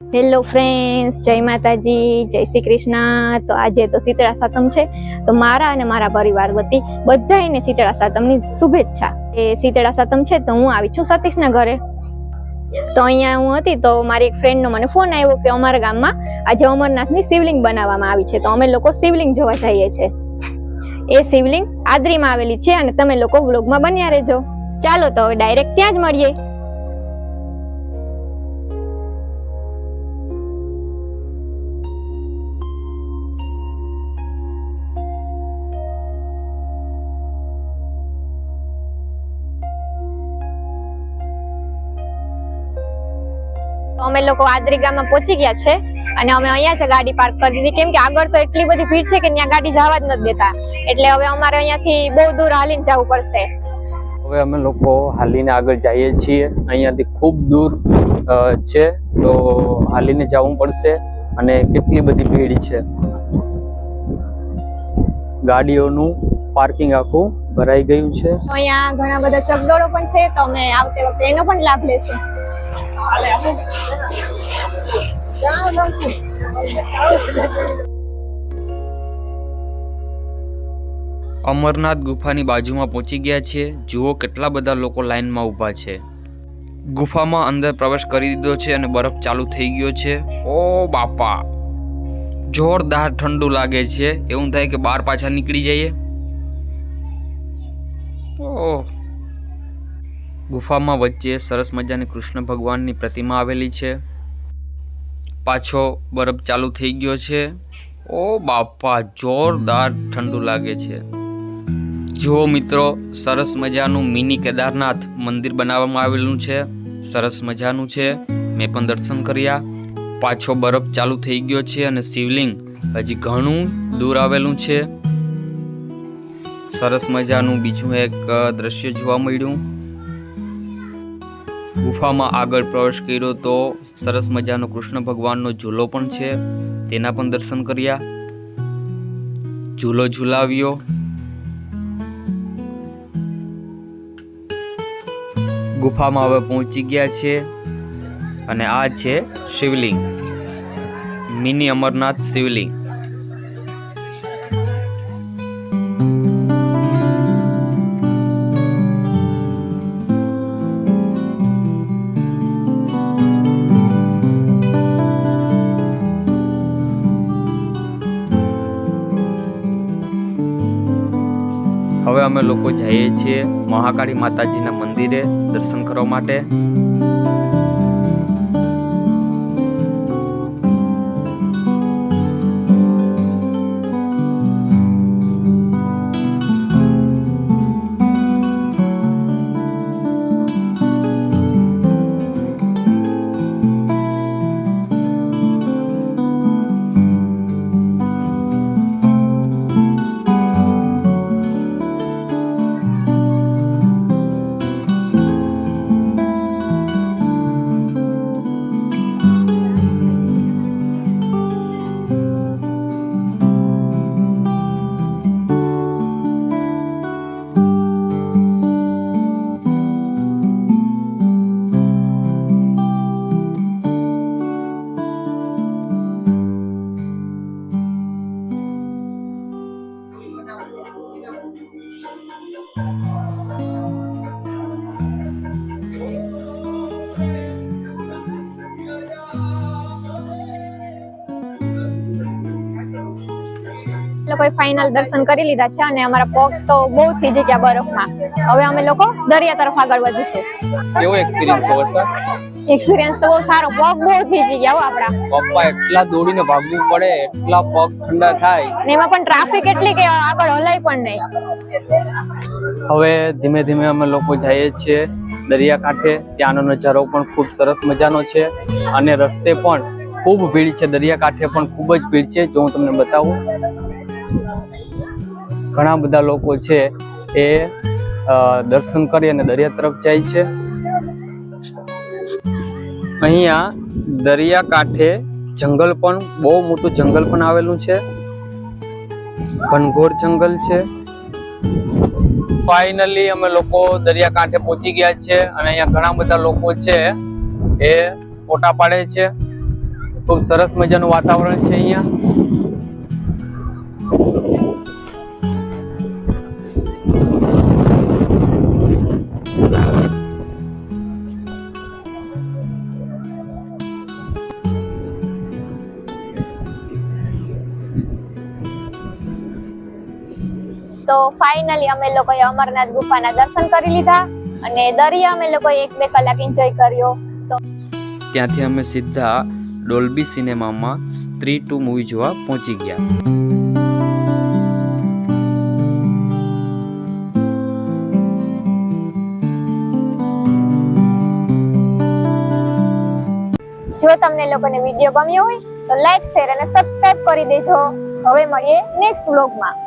Hello friends જય માતાજી, જય શ્રી કૃષ્ણ. તો આજે તો શીતળા સાતમ છે. તો મારા અને મારા પરિવાર વતી બધાને શીતળા સાતમની શુભેચ્છા. એ શીતળા સાતમ છે તો હું આવી છું સતીશના ઘરે. તો અહીંયા હું હતી તો મારી એક ફ્રેન્ડનો મને ફોન આવ્યો કે અમારા ગામમાં આજે અમરનાથની શિવલિંગ બનાવવામાં આવી છે. તો અમે લોકો શિવલિંગ જોવા જઈએ છીએ એ શિવલિંગ આદરીમાં આવેલી છે અને તમે લોકો વ્લોગમાં બન્યા રહેજો. ચાલો તો હવે ડાયરેક્ટ ત્યાં જ મળીએ. અમે લોકો આદરી ગામમાં પહોંચી ગયા છે અને અમે અહીંયા છે ગાડી પાર્ક કરી દીધી. કેમ કે આગળ તો એટલી બધી ભીડ છે કે ત્યાં ગાડી જવા જ નથી દેતા. એટલે હવે અમારે અહીંયાથી બહુ દૂર હાલીને જવું પડશે. હવે અમે લોકો હાલીને આગળ જઈએ છીએ. અહીંયાથી ખૂબ દૂર છે તો હાલીને જવું પડશે અને કેટલી બધી ભીડ છે. ગાડીઓનું પાર્કિંગ આખું ભરાઈ ગયું છે. અહીંયા ઘણા બધા ચકડોળો પણ છે તો અમે આવતી વખતે એનો પણ લાભ લેશું. અમરનાથ ગુફાની બાજુમાં પહોંચી ગયા છે. જુઓ કેટલા બધા લોકો લાઈનમાં ઊભા છે. ગુફામાં અંદર પ્રવેશ કરી દીધો છે અને બરફ ચાલુ થઈ ગયો છે. ઓ બાપા! જોરદાર ઠંડુ લાગે છે. એવું થાય કે બહાર પાછા નીકળી જઈએ. ઓહ! ગુફામાં વચ્ચે સરસ મજાની કૃષ્ણ ભગવાનની પ્રતિમા આવેલી છે. પાછો બરફ ચાલુ થઈ ગયો છે. ઓ બાપા, જોરદાર ઠંડુ લાગે છે. જુઓ મિત્રો, સરસ મજાનું મિની કેદારનાથ મંદિર બનાવવામાં આવેલું છે. સરસ મજાનું છે. મેં પણ દર્શન કર્યા. પાછો બરફ ચાલુ થઈ ગયો છે અને શિવલિંગ હજી ઘણું દૂર આવેલું છે. સરસ મજાનું બીજું એક દ્રશ્ય જોવા મળ્યું. ગુફામાં આગળ પ્રવેશ કર્યો તો સરસ મજાનો કૃષ્ણ ભગવાનનો ઝૂલો પણ છે. તેના પણ દર્શન કર્યા. ઝૂલો ઝૂલાવ્યો. ગુફામાં હવે પહોંચી ગયા છે અને આ છે શિવલિંગ. મિની અમરનાથ શિવલિંગ. અમે લોકો જઈએ છીએ મહાકાળી માતાજીના મંદિરે દર્શન કરવા માટે. લોકોએ ફાઇનલ દર્શન કરી લીધા છે અને અમારા પગ તો બહુ થઈ ગયા બરફમાં. હવે અમે લોકો દરિયા તરફ આગળ વધીશું. કેવો એક્સપિરિયન્સ હતો એક્સપિરિયન્સ તો બહુ સારો. પગ બહુ થીજી ગયા હો પપ્પા એટલા દોડીને ભાગવું પડે એટલા પગ ઠંડા થાય. ને એમાં પણ ટ્રાફિક એટલી કે આગળ હલાય પણ નહીં. હવે ધીમે ધીમે અમે લોકો જઈએ છીએ દરિયા કાંઠે ત્યાંનો નજારો પણ ખૂબ સરસ મજાનો છે. અને રસ્તે પણ ખૂબ ભીડ છે. દરિયા કાંઠે પણ ખૂબ જ ભીડ છે. જો હું તમને બતાવું. ઘણા બધા લોકો છે એ દર્શન કરી અને દરિયા તરફ જાય છે. અહીંયા દરિયાકાંઠે જંગલ પણ, બહુ મોટું જંગલ પણ આવેલું છે. ઘનઘોર જંગલ છે. ફાઇનલી અમે લોકો દરિયાકાંઠે પહોંચી ગયા છે અને અહીંયા ઘણા બધા લોકો છે એ ફોટા પાડે છે. ખૂબ સરસ મજાનું વાતાવરણ છે અહીંયા. ફાઇનલી અમે લોકોએ અમરનાથ ગુફાના દર્શન કરી લીધા અને દરિયા અમે લોકોએ એક બે કલાક એન્જોય કર્યો. તો ત્યાંથી અમે સીધા ડોલ્બી સિનેમામાં સ્ત્રી ટુ મૂવી જોવા પહોંચી ગયા. જો તમને લોકોને વીડિયો ગમ્યો હોય તો લાઈક શેર અને સબસ્ક્રાઇબ કરી દેજો. હવે મળીએ નેક્સ્ટ વ્લોગમાં